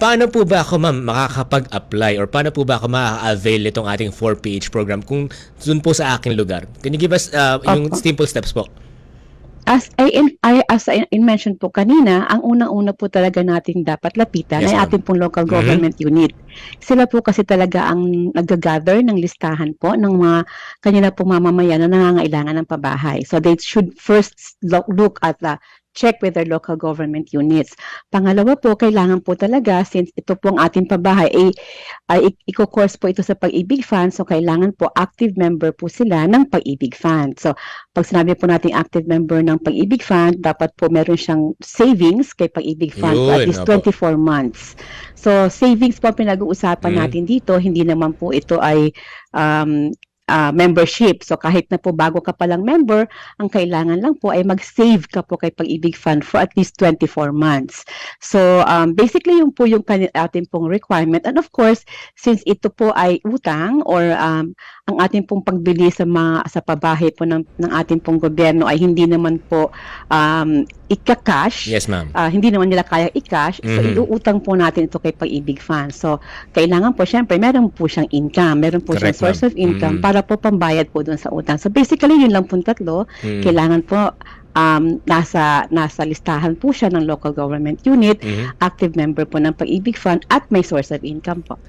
paano po ba ako ma'am makakapag-apply or paano po ba ako makaka-avail itong ating 4PH program kung dun po sa aking lugar? Can you give us uh, yung Opo. simple steps po? As I, in, I, as I in mention po kanina, ang unang-una po talaga natin dapat lapitan Yes, ay ma'am. ating pong local Mhm. government unit. Sila po kasi talaga ang nag-gather ng listahan po ng mga kanila pong mamamayan na nangangailangan ng pabahay. So they should first lo- look at the check with their local government units. Pangalawa po, kailangan po talaga, since ito po ang ating pabahay, ay, ay i- iko-course po ito sa Pag-ibig Fund, so kailangan po active member po sila ng Pag-ibig Fund. So, pag sinabi po nating active member ng Pag-ibig Fund, dapat po meron siyang savings kay Pag-ibig Fund for at Yun, least opo. 24 months. So, savings po ang pinag-uusapan Mm. natin dito, hindi naman po ito ay um, ah, membership. So, kahit na po bago ka palang member, ang kailangan lang po ay mag-save ka po kay Pag-ibig Fund for at least 24 months. So, um, basically, yun po yung ating pong requirement. And of course, since ito po ay utang or um, ang ating pong pagbili sa mga sa pabahay po ng, ng ating pong gobyerno ay hindi naman po um, ika-cash. Yes ma'am. Ah, hindi naman nila kaya i-cash, so Mhm. iuutang po natin ito kay Pag-ibig Fund. So, kailangan po, syempre, meron po siyang income, meron po siyang Correct, source of income Mhm. para po pambayad po dun sa utang. So, basically, yun lang po tatlo. Mm. Kailangan po, um, nasa, nasa listahan po siya ng local government unit, Mhm. active member po ng Pag-ibig Fund, at may source of income po.